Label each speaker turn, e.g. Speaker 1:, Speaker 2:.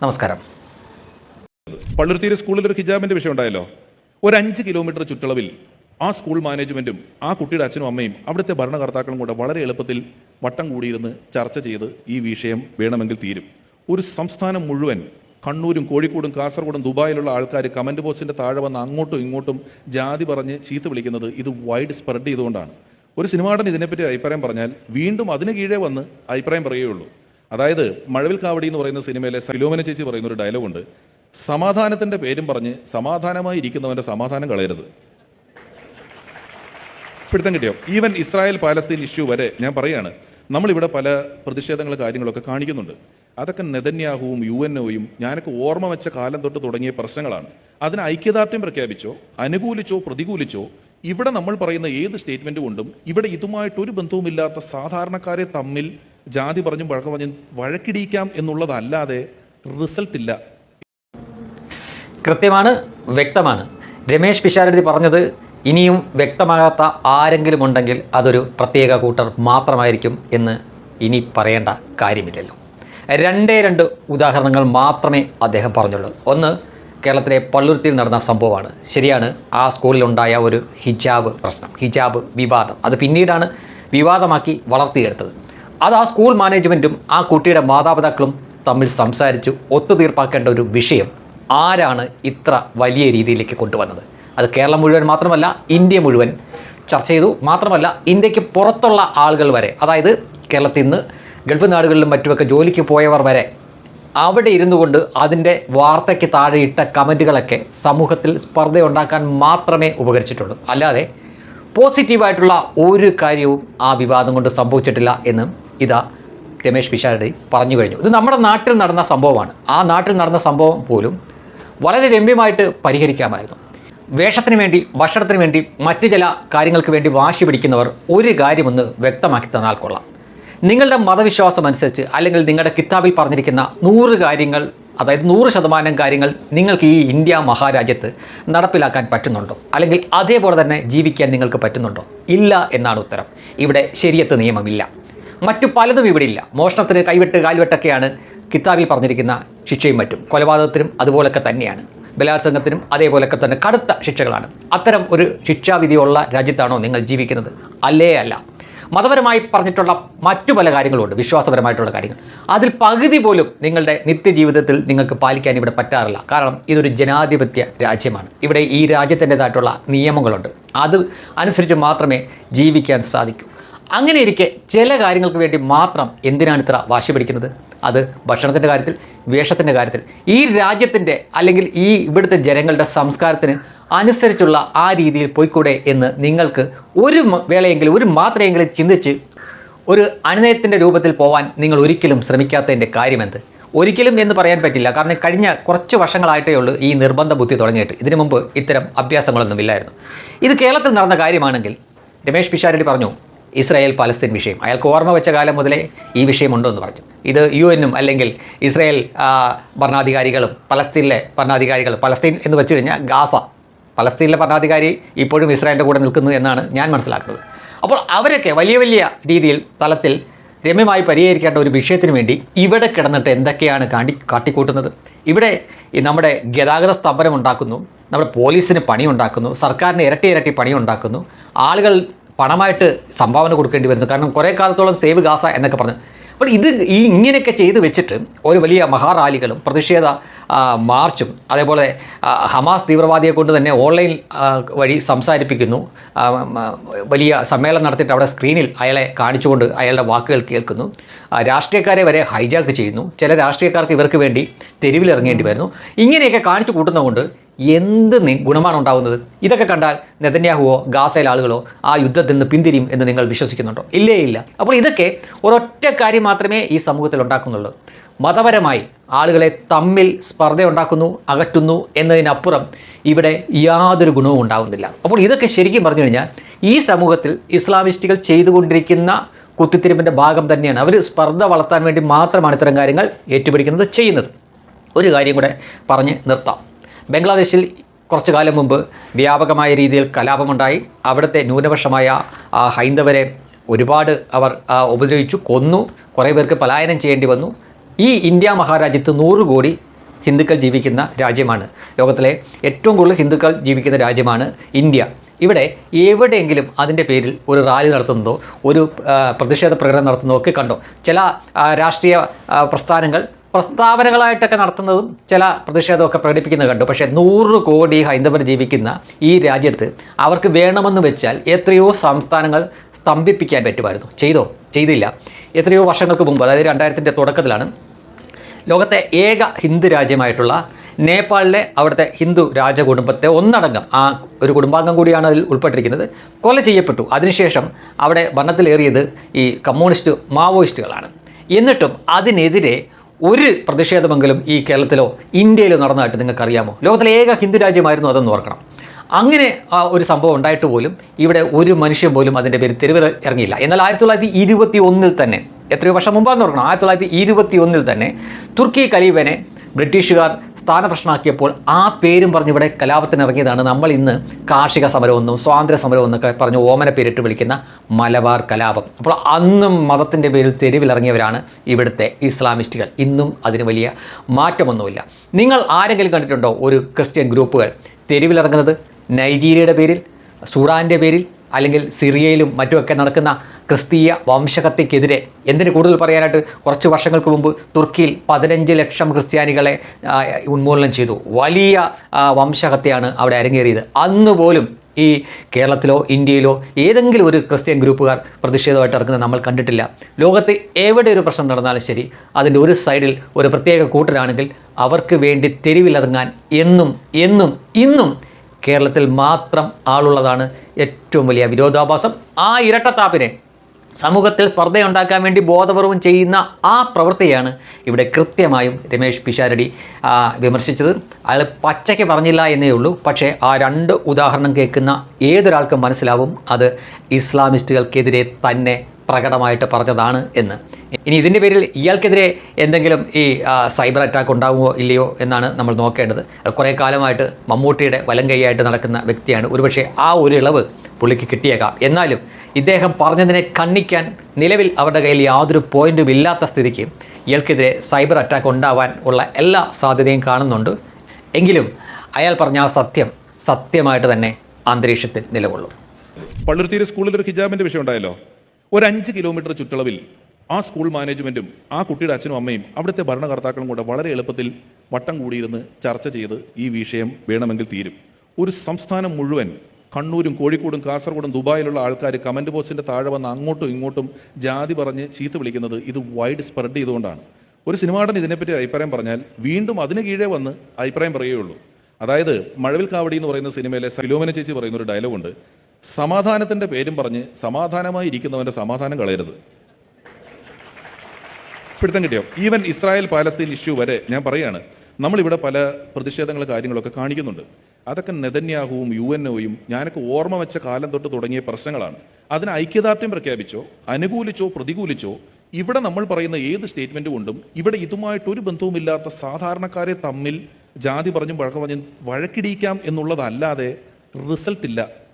Speaker 1: നമസ്കാരം.
Speaker 2: പള്ളുരുത്തിയിലെ സ്കൂളിൽ ഒരു ഹിജാബിന്റെ വിഷയം ഉണ്ടായല്ലോ. ഒരു അഞ്ച് കിലോമീറ്റർ ചുറ്റളവിൽ ആ സ്കൂൾ മാനേജ്മെന്റും ആ കുട്ടിയുടെ അച്ഛനും അമ്മയും അവിടുത്തെ ഭരണകർത്താക്കളും കൂടെ വളരെ എളുപ്പത്തിൽ വട്ടം കൂടിയിരുന്ന് ചർച്ച ചെയ്ത് ഈ വിഷയം വേണമെങ്കിൽ തീരും. ഒരു സംസ്ഥാനം മുഴുവൻ കണ്ണൂരും കോഴിക്കോടും കാസർഗോഡും ദുബായിലുള്ള ആൾക്കാർ കമന്റ് ബോക്സിന്റെ താഴെ വന്ന് അങ്ങോട്ടും ഇങ്ങോട്ടും ജാതി പറഞ്ഞ് ചീത്ത വിളിക്കുന്നത് ഇത് വൈഡ് സ്പ്രെഡ് ചെയ്തുകൊണ്ടാണ്. ഒരു സിനിമാടൻ ഇതിനെപ്പറ്റി അഭിപ്രായം പറഞ്ഞാൽ വീണ്ടും അതിന് കീഴേ വന്ന് അഭിപ്രായം പറയുകയുള്ളൂ. അതായത് മഴവിൽ കാവടി എന്ന് പറയുന്ന സിനിമയിലെ സിലോമന ചേച്ചി പറയുന്ന ഒരു ഡയലോഗുണ്ട്. സമാധാനത്തിന്റെ പേരും പറഞ്ഞ് സമാധാനമായി ഇരിക്കുന്നവന്റെ സമാധാനം കളയരുത്. പിടുത്തം കിട്ടിയോ? ഈവൻ ഇസ്രായേൽ പാലസ്തീൻ ഇഷ്യൂ വരെ ഞാൻ പറയാണ്. നമ്മളിവിടെ പല പ്രതിഷേധങ്ങൾ കാര്യങ്ങളൊക്കെ കാണിക്കുന്നുണ്ട്. അതൊക്കെ നെതന്യാഹുവും യു എൻ ഒയും ഞാനൊക്കെ ഓർമ്മ വെച്ച കാലം തൊട്ട് തുടങ്ങിയ പ്രശ്നങ്ങളാണ്. അതിന് ഐക്യദാർഢ്യം പ്രഖ്യാപിച്ചോ അനുകൂലിച്ചോ പ്രതികൂലിച്ചോ ഇവിടെ നമ്മൾ പറയുന്ന ഏത് സ്റ്റേറ്റ്മെന്റ് കൊണ്ടും ഇവിടെ ഇതുമായിട്ട് ഒരു ബന്ധവുമില്ലാത്ത സാധാരണക്കാരെ തമ്മിൽ ജാതി പറഞ്ഞും വഴക്ക് പറഞ്ഞും വഴക്കിടിയിക്കാം എന്നുള്ളതല്ലാതെ റിസൾട്ട് ഇല്ല.
Speaker 1: കൃത്യമാണ് വ്യക്തമാണ്. രമേശ് പിഷാരടി പറഞ്ഞത് ഇനിയും വ്യക്തമാകാത്ത ആരെങ്കിലും ഉണ്ടെങ്കിൽ അതൊരു പ്രത്യേക കൂട്ടർ മാത്രമായിരിക്കും എന്ന് ഇനി പറയേണ്ട കാര്യമില്ലല്ലോ. രണ്ടേ രണ്ട് ഉദാഹരണങ്ങൾ മാത്രമേ അദ്ദേഹം പറഞ്ഞുള്ളൂ. ഒന്ന് കേരളത്തിലെ പള്ളുരുത്തിയിൽ നടന്ന സംഭവമാണ്. ശരിയാണ് ആ സ്കൂളിലുണ്ടായ ഒരു ഹിജാബ് പ്രശ്നം ഹിജാബ് വിവാദം. അത് പിന്നീടാണ് വിവാദമാക്കി വളർത്തിയെടുത്തത്. അത് ആ സ്കൂൾ മാനേജ്മെന്റും ആ കുട്ടിയുടെ മാതാപിതാക്കളും തമ്മിൽ സംസാരിച്ച് ഒത്തുതീർപ്പാക്കേണ്ട ഒരു വിഷയം ആരാണ് ഇത്ര വലിയ രീതിയിലേക്ക് കൊണ്ടുവന്നത്? അത് കേരളം മുഴുവൻ മാത്രമല്ല ഇന്ത്യ മുഴുവൻ ചർച്ച ചെയ്തു. മാത്രമല്ല ഇന്ത്യയ്ക്ക് പുറത്തുള്ള ആളുകൾ വരെ അതായത് കേരളത്തിൽ നിന്ന് ഗൾഫ് നാടുകളിലും മറ്റുമൊക്കെ ജോലിക്ക് പോയവർ വരെ അവിടെ ഇരുന്നു കൊണ്ട് അതിന്റെ വാർത്തയ്ക്ക് താഴെ ഇട്ട കമന്റുകളൊക്കെ സമൂഹത്തിൽ സ്പർദ്ധ ഉണ്ടാക്കാൻ മാത്രമേ ഉപകരിച്ചിട്ടുള്ളൂ. അല്ലാതെ പോസിറ്റീവായിട്ടുള്ള ഒരു കാര്യവും ആ വിവാദം കൊണ്ട് സംഭവിച്ചിട്ടില്ല എന്ന് ഇതാ രമേശ് പിഷാരടി പറഞ്ഞു കഴിഞ്ഞു. ഇത് നമ്മുടെ നാട്ടിൽ നടന്ന സംഭവമാണ്. ആ നാട്ടിൽ നടന്ന സംഭവം പോലും വളരെ രമ്യമായിട്ട് പരിഹരിക്കാമായിരുന്നു. വേഷത്തിന് വേണ്ടി ഭക്ഷണത്തിന് വേണ്ടി മറ്റു ചില കാര്യങ്ങൾക്ക് വേണ്ടി വാശി പിടിക്കുന്നവർ ഒരു കാര്യമൊന്ന് വ്യക്തമാക്കി തന്നാൽ കൊള്ളാം. നിങ്ങളുടെ മതവിശ്വാസം അനുസരിച്ച് അല്ലെങ്കിൽ നിങ്ങളുടെ കിതാബിൽ പറഞ്ഞിരിക്കുന്ന നൂറ് കാര്യങ്ങൾ അതായത് നൂറ് ശതമാനം കാര്യങ്ങൾ നിങ്ങൾക്ക് ഈ ഇന്ത്യ മഹാരാജ്യത്ത് നടപ്പിലാക്കാൻ പറ്റുന്നുണ്ടോ? അല്ലെങ്കിൽ അതേപോലെ തന്നെ ജീവിക്കാൻ നിങ്ങൾക്ക് പറ്റുന്നുണ്ടോ? ഇല്ല എന്നാണ് ഉത്തരം. ഇവിടെ ശരിയത്ത് നിയമമില്ല. മറ്റു പലതും ഇവിടെ ഇല്ല മോഷണത്തിന് കൈവെട്ട് കാൽവെട്ടൊക്കെയാണ് കിതാബിൽ പറഞ്ഞിരിക്കുന്ന ശിക്ഷയും മറ്റും. കൊലപാതകത്തിനും അതുപോലൊക്കെ തന്നെയാണ്. ബലാത്സംഗത്തിനും അതേപോലൊക്കെ തന്നെ കടുത്ത ശിക്ഷകളാണ്. അത്തരം ഒരു ശിക്ഷാവിധിയുള്ള രാജ്യത്താണോ നിങ്ങൾ ജീവിക്കുന്നത്? അല്ലേ അല്ല. മതപരമായി പറഞ്ഞിട്ടുള്ള മറ്റു പല കാര്യങ്ങളുണ്ട്. വിശ്വാസപരമായിട്ടുള്ള കാര്യങ്ങൾ. അതിൽ പകുതി പോലും നിങ്ങളുടെ നിത്യജീവിതത്തിൽ നിങ്ങൾക്ക് പാലിക്കാൻ ഇവിടെ പറ്റാറില്ല. കാരണം ഇതൊരു ജനാധിപത്യ രാജ്യമാണ്. ഇവിടെ ഈ രാജ്യത്തിന്റെതായിട്ടുള്ള നിയമങ്ങളുണ്ട്. അത് അനുസരിച്ച് മാത്രമേ ജീവിക്കാൻ സാധിക്കൂ. അങ്ങനെ ഇരിക്കെ ചില കാര്യങ്ങൾക്ക് വേണ്ടി മാത്രം എന്തിനാണ് ഇത്ര വാശി പിടിക്കുന്നത്? അത് ഭക്ഷണത്തിന്റെ കാര്യത്തിൽ വേഷത്തിന്റെ കാര്യത്തിൽ. ഈ രാജ്യത്തിന്റെ അല്ലെങ്കിൽ ഈ ഇവിടുത്തെ ജനങ്ങളുടെ സംസ്കാരത്തിന് അനുസരിച്ചുള്ള ആ രീതിയിൽ പോയിക്കൂടെ എന്ന് നിങ്ങൾക്ക് ഒരു വേളയെങ്കിലും ഒരു മാത്രയെങ്കിലും ചിന്തിച്ച് ഒരു അനുനയത്തിന്റെ രൂപത്തിൽ പോകാൻ നിങ്ങൾ ഒരിക്കലും ശ്രമിക്കാത്തതിന്റെ കാര്യമെന്ത്? ഒരിക്കലും എന്ന് പറയാൻ പറ്റില്ല. കാരണം കഴിഞ്ഞ കുറച്ച് വർഷങ്ങളായിട്ടേ ഉള്ളൂ ഈ നിർബന്ധ ബുദ്ധി തുടങ്ങിയിട്ട്. ഇതിനു മുമ്പ് ഇത്തരം അഭ്യാസങ്ങളൊന്നും ഇല്ലായിരുന്നു. ഇത് കേരളത്തിൽ നടന്ന കാര്യമാണെങ്കിൽ രമേശ് പിഷാരടി പറഞ്ഞു ഇസ്രായേൽ പാലസ്തീൻ വിഷയം. അയാൾക്ക് ഓർമ്മ വെച്ച കാലം മുതലേ ഈ വിഷയമുണ്ടോ എന്ന് പറഞ്ഞു. ഇത് യു എന്നും അല്ലെങ്കിൽ ഇസ്രായേൽ ഭരണാധികാരികളും പലസ്തീനിലെ ഭരണാധികാരികളും പലസ്തീൻ എന്ന് വെച്ച് കഴിഞ്ഞാൽ ഗാസ. പലസ്തീനിലെ ഭരണാധികാരി ഇപ്പോഴും ഇസ്രായേലിന്റെ കൂടെ നിൽക്കുന്നു എന്നാണ് ഞാൻ മനസ്സിലാക്കുന്നത്. അപ്പോൾ അവരൊക്കെ വലിയ വലിയ രീതിയിൽ തലത്തിൽ രമ്യമായി പരിഹരിക്കേണ്ട ഒരു വിഷയത്തിന് വേണ്ടി ഇവിടെ കിടന്നിട്ട് എന്തൊക്കെയാണ് കാട്ടി കാട്ടിക്കൂട്ടുന്നത്? ഇവിടെ നമ്മുടെ ഗതാഗത സ്തംഭനം ഉണ്ടാക്കുന്നു നമ്മുടെ പോലീസിന് പണി ഉണ്ടാക്കുന്നു സർക്കാരിന് ഇരട്ടി ഇരട്ടി പണി ഉണ്ടാക്കുന്നു ആളുകൾ പണമായിട്ട് സംഭാവന കൊടുക്കേണ്ടി വരുന്നു കാരണം കുറേ കാലത്തോളം സേവ് ഗാസ എന്നൊക്കെ പറഞ്ഞു. അപ്പോൾ ഇത് ഈ ഇങ്ങനെയൊക്കെ ചെയ്ത് വെച്ചിട്ട് ഒരു വലിയ മഹാറാലികളും പ്രതിഷേധ മാർച്ചും അതേപോലെ ഹമാസ് തീവ്രവാദിയെ കൊണ്ട് തന്നെ ഓൺലൈൻ വഴി സംസാരിപ്പിക്കുന്നു. വലിയ സമ്മേളനം നടത്തിയിട്ട് അവിടെ സ്ക്രീനിൽ അയാളെ കാണിച്ചുകൊണ്ട് അയാളുടെ വാക്കുകൾ കേൾക്കുന്നു. രാഷ്ട്രീയക്കാരെ വരെ ഹൈജാക്ക് ചെയ്യുന്നു. ചില രാഷ്ട്രീയക്കാർക്ക് ഇവർക്ക് വേണ്ടി തെരുവിലിറങ്ങേണ്ടി വരുന്നു. ഇങ്ങനെയൊക്കെ കാണിച്ചു കൂട്ടുന്നതുകൊണ്ട് എന്ത് ഗുണമാണ് ഉണ്ടാകുന്നത് ഇതൊക്കെ കണ്ടാൽ നെതന്യാഹുവോ ഗാസയിലെ ആളുകളോ ആ യുദ്ധത്തിൽ നിന്ന് പിന്തിരിയും എന്ന് നിങ്ങൾ വിശ്വസിക്കുന്നുണ്ടോ? ഇല്ലേ ഇല്ല. അപ്പോൾ ഇതൊക്കെ ഒരൊറ്റ കാര്യം മാത്രമേ ഈ സമൂഹത്തിൽ ഉണ്ടാക്കുന്നുള്ളൂ. മതപരമായി ആളുകളെ തമ്മിൽ സ്പർദ്ധ ഉണ്ടാക്കുന്നു അകറ്റുന്നു എന്നതിനപ്പുറം ഇവിടെ യാതൊരു ഗുണവും ഉണ്ടാകുന്നില്ല അപ്പോൾ ഇതൊക്കെ ശരിക്കും പറഞ്ഞു കഴിഞ്ഞാൽ ഈ സമൂഹത്തിൽ ഇസ്ലാമിസ്റ്റുകൾ ചെയ്തുകൊണ്ടിരിക്കുന്ന കുത്തിത്തിരിപ്പിന്റെ ഭാഗം തന്നെയാണ്. അവർ സ്പർദ്ധ വളർത്താൻ വേണ്ടി മാത്രമാണ് ഇത്തരം കാര്യങ്ങൾ ഏറ്റുപിടിക്കുന്നത് ചെയ്യുന്നത്. ഒരു കാര്യം കൂടെ പറഞ്ഞ് നിർത്താം. ബംഗ്ലാദേശിൽ കുറച്ചു കാലം മുമ്പ് വ്യാപകമായ രീതിയിൽ കലാപമുണ്ടായി. അവിടുത്തെ ന്യൂനപക്ഷമായ ഹൈന്ദവരെ ഒരുപാട് അവർ ഉപദ്രവിച്ചു കൊന്നു. കുറേ പേർക്ക് പലായനം ചെയ്യേണ്ടി വന്നു. ഈ ഇന്ത്യ മഹാരാജ്യത്ത് നൂറ് കോടി ഹിന്ദുക്കൾ ജീവിക്കുന്ന രാജ്യമാണ്. ലോകത്തിലെ ഏറ്റവും കൂടുതൽ ഹിന്ദുക്കൾ ജീവിക്കുന്ന രാജ്യമാണ് ഇന്ത്യ. ഇവിടെ എവിടെയെങ്കിലും അതിന്റെ പേരിൽ ഒരു റാലി നടത്തുന്നതോ ഒരു പ്രതിഷേധ പ്രകടനം നടത്തുന്നതോ ഒക്കെ കണ്ടോ? ചില രാഷ്ട്രീയ പ്രസ്ഥാനങ്ങൾ പ്രസ്താവനകളായിട്ടൊക്കെ നടത്തുന്നതും ചില പ്രതിഷേധമൊക്കെ പ്രകടിപ്പിക്കുന്നത് കണ്ടു. പക്ഷേ നൂറ് കോടി ഹൈന്ദവർ ജീവിക്കുന്ന ഈ രാജ്യത്ത് അവർക്ക് വേണമെന്ന് വെച്ചാൽ എത്രയോ സംസ്ഥാനങ്ങൾ സ്തംഭിപ്പിക്കാൻ പറ്റുമായിരുന്നു. ചെയ്തോ? ചെയ്തില്ല. എത്രയോ വർഷങ്ങൾക്ക് മുമ്പ് അതായത് രണ്ടായിരത്തിന്റെ തുടക്കത്തിലാണ് ലോകത്തെ ഏക ഹിന്ദു രാജ്യമായിട്ടുള്ള നേപ്പാളിലെ അവിടുത്തെ ഹിന്ദു രാജകുടുംബത്തെ ഒന്നടങ്കം ആ ഒരു കുടുംബാംഗം കൂടിയാണ് അതിൽ ഉൾപ്പെട്ടിരിക്കുന്നത് കൊല ചെയ്യപ്പെട്ടു. അതിനുശേഷം അവിടെ ഭരണത്തിലേറിയത് ഈ കമ്മ്യൂണിസ്റ്റ് മാവോയിസ്റ്റുകളാണ്. എന്നിട്ടും അതിനെതിരെ ഒരു പ്രതിഷേധമെങ്കിലും ഈ കേരളത്തിലോ ഇന്ത്യയിലോ നടന്നതായിട്ട് നിങ്ങൾക്കറിയാമോ? ലോകത്തിലെ ഏക ഹിന്ദു രാജ്യമായിരുന്നു അതെന്ന് ഓർക്കണം. അങ്ങനെ ഒരു സംഭവം ഉണ്ടായിട്ട് പോലും ഇവിടെ ഒരു മനുഷ്യൻ പോലും അതിന്റെ പേര് തെരുവിൽ ഇറങ്ങിയില്ല. എന്നാൽ ആയിരത്തി തൊള്ളായിരത്തി ഇരുപത്തി ഒന്നിൽ തന്നെ എത്രയോ വർഷം മുമ്പാന്ന് ഓർക്കണം ആയിരത്തി തൊള്ളായിരത്തി ഇരുപത്തി ഒന്നിൽ തന്നെ തുർക്കി കലീബനെ ബ്രിട്ടീഷുകാർ സ്ഥാനപ്രശ്നമാക്കിയപ്പോൾ ആ പേരും പറഞ്ഞ് ഇവിടെ കലാപത്തിന് ഇറങ്ങിയതാണ്. നമ്മൾ ഇന്ന് കാർഷിക സമരമെന്നും സ്വാതന്ത്ര്യ സമരമെന്നൊക്കെ പറഞ്ഞ് ഓമന പേരിട്ട് വിളിക്കുന്ന മലബാർ കലാപം. അപ്പോൾ അന്നും മതത്തിന്റെ പേരിൽ തെരുവിലിറങ്ങിയവരാണ് ഇവിടുത്തെ ഇസ്ലാമിസ്റ്റുകൾ. ഇന്നും അതിന് വലിയ മാറ്റമൊന്നുമില്ല. നിങ്ങൾ ആരെങ്കിലും കണ്ടിട്ടുണ്ടോ ഒരു ക്രിസ്ത്യൻ ഗ്രൂപ്പുകൾ തെരുവിലിറങ്ങുന്നത്? നൈജീരിയയുടെ പേരിൽ? സൂഡാന്റെ പേരിൽ? അല്ലെങ്കിൽ സിറിയയിലും മറ്റുമൊക്കെ നടക്കുന്ന ക്രിസ്തീയ വംശഹത്യക്കെതിരെ എന്തിന് കൂടുതൽ പറയാനായിട്ട്? കുറച്ച് വർഷങ്ങൾക്ക് മുമ്പ് തുർക്കിയിൽ പതിനഞ്ച് ലക്ഷം ക്രിസ്ത്യാനികളെ ഉന്മൂലനം ചെയ്തു. വലിയ വംശഹത്യയാണ് അവിടെ അരങ്ങേറിയത്. അന്ന് പോലും ഈ കേരളത്തിലോ ഇന്ത്യയിലോ ഏതെങ്കിലും ഒരു ക്രിസ്ത്യൻ ഗ്രൂപ്പുകാർ പ്രതിഷേധമായിട്ട് ഇറങ്ങുന്നത് നമ്മൾ കണ്ടിട്ടില്ല. ലോകത്ത് എവിടെ ഒരു പ്രശ്നം നടന്നാലും ശരി അതിന്റെ ഒരു സൈഡിൽ ഒരു പ്രത്യേക കൂട്ടരാണെങ്കിൽ അവർക്ക് വേണ്ടി തെരുവിലിറങ്ങാൻ എന്നും എന്നും ഇന്നും കേരളത്തിൽ മാത്രം ആളുള്ളതാണ് ഏറ്റവും വലിയ വിരോധാഭാസം. ആ ഇരട്ടത്താപ്പിനെ സമൂഹത്തിൽ സ്പർദ്ധയുണ്ടാക്കാൻ വേണ്ടി ബോധപൂർവം ചെയ്യുന്ന ആ പ്രവൃത്തിയാണ് ഇവിടെ കൃത്യമായും രമേശ് പിഷാരടി വിമർശിച്ചത്. അയാൾ പച്ചയ്ക്ക് പറഞ്ഞില്ല എന്നേ ഉള്ളൂ. പക്ഷേ ആ രണ്ട് ഉദാഹരണം കേൾക്കുന്ന ഏതൊരാൾക്കും മനസ്സിലാവും. അത് ഇസ്ലാമിസ്റ്റുകൾക്കെതിരെ തന്നെ പ്രകടമായിട്ട് പറഞ്ഞതാണ് എന്ന്. ഇനി ഇതിന്റെ പേരിൽ ഇയാൾക്കെതിരെ എന്തെങ്കിലും ഈ സൈബർ അറ്റാക്ക് ഉണ്ടാകുമോ ഇല്ലയോ എന്നാണ് നമ്മൾ നോക്കേണ്ടത്. കുറേ കാലമായിട്ട് മമ്മൂട്ടിയുടെ വലം കൈയായിട്ട് നടക്കുന്ന വ്യക്തിയാണ്. ഒരുപക്ഷെ ആ ഒരു ഇളവ് പുള്ളിക്ക് കിട്ടിയേക്കാം. എന്നാലും ഇദ്ദേഹം പറഞ്ഞതിനെ കണ്ണിക്കാൻ നിലവിൽ അവരുടെ കയ്യിൽ യാതൊരു പോയിന്റും ഇല്ലാത്ത സ്ഥിതിക്ക് ഇയാൾക്കെതിരെ സൈബർ അറ്റാക്ക് ഉണ്ടാവാൻ ഉള്ള എല്ലാ സാധ്യതയും കാണുന്നുണ്ട്. എങ്കിലും അയാൾ പറഞ്ഞ ആ സത്യം സത്യമായിട്ട് തന്നെ അന്തരീക്ഷത്തിൽ നിലകൊള്ളും.
Speaker 2: പള്ളുരുത്തിയിലെ സ്കൂളിൽ ഒരു ഹിജാബിന്റെ വിഷയം ഉണ്ടായല്ലോ? ഒരു അഞ്ച് കിലോമീറ്റർ ചുറ്റളവിൽ ആ സ്കൂൾ മാനേജ്മെന്റും ആ കുട്ടിയുടെ അച്ഛനും അമ്മയും അവിടുത്തെ ഭരണകർത്താക്കളും കൂടെ വളരെ എളുപ്പത്തിൽ വട്ടം കൂടിയിരുന്ന് ചർച്ച ചെയ്ത് ഈ വിഷയം വേണമെങ്കിൽ തീരും. ഒരു സംസ്ഥാനം മുഴുവൻ കണ്ണൂരും കോഴിക്കോടും കാസർഗോഡും ദുബായിലുള്ള ആൾക്കാർ കമന്റ് ബോക്സിന്റെ താഴെ വന്ന് അങ്ങോട്ടും ഇങ്ങോട്ടും ജാതി പറഞ്ഞ് ചീത്ത വിളിക്കുന്നത് ഇത് വൈഡ് സ്പ്രെഡ് ചെയ്തുകൊണ്ടാണ്. ഒരു സിനിമാടൻ ഇതിനെപ്പറ്റി അഭിപ്രായം പറഞ്ഞാൽ വീണ്ടും അതിന് കീഴേ വന്ന് അഭിപ്രായം പറയുകയുള്ളൂ. അതായത് മഴവിൽ കാവടി എന്ന് പറയുന്ന സിനിമയിലെ സിലോമന ചേച്ചി പറയുന്ന ഒരു ഡയലോഗുണ്ട് സമാധാനത്തിന്റെ പേരും പറഞ്ഞ് സമാധാനമായി ഇരിക്കുന്നവന്റെ സമാധാനം കളയരുത്. പിടുത്തം കിട്ടിയോ? ഈവൻ ഇസ്രായേൽ പാലസ്തീൻ ഇഷ്യൂ വരെ ഞാൻ പറയാണ്. നമ്മളിവിടെ പല പ്രതിഷേധങ്ങൾ കാര്യങ്ങളൊക്കെ കാണിക്കുന്നുണ്ട്. അതൊക്കെ നെതന്യാഹുവും യു എൻ ഒയും ഞാനൊക്കെ ഓർമ്മ വെച്ച കാലം തൊട്ട് തുടങ്ങിയ പ്രശ്നങ്ങളാണ്. അതിന് ഐക്യദാർഢ്യം പ്രഖ്യാപിച്ചോ അനുകൂലിച്ചോ പ്രതികൂലിച്ചോ ഇവിടെ നമ്മൾ പറയുന്ന ഏത് സ്റ്റേറ്റ്മെന്റ് കൊണ്ടും ഇവിടെ ഇതുമായിട്ട് ഒരു ബന്ധവുമില്ലാത്ത സാധാരണക്കാരെ തമ്മിൽ ജാതി പറഞ്ഞും വഴക്ക് പറഞ്ഞും വഴക്കിടിക്കാം എന്നുള്ളതല്ലാതെ റിസൾട്ട് ഇല്ല.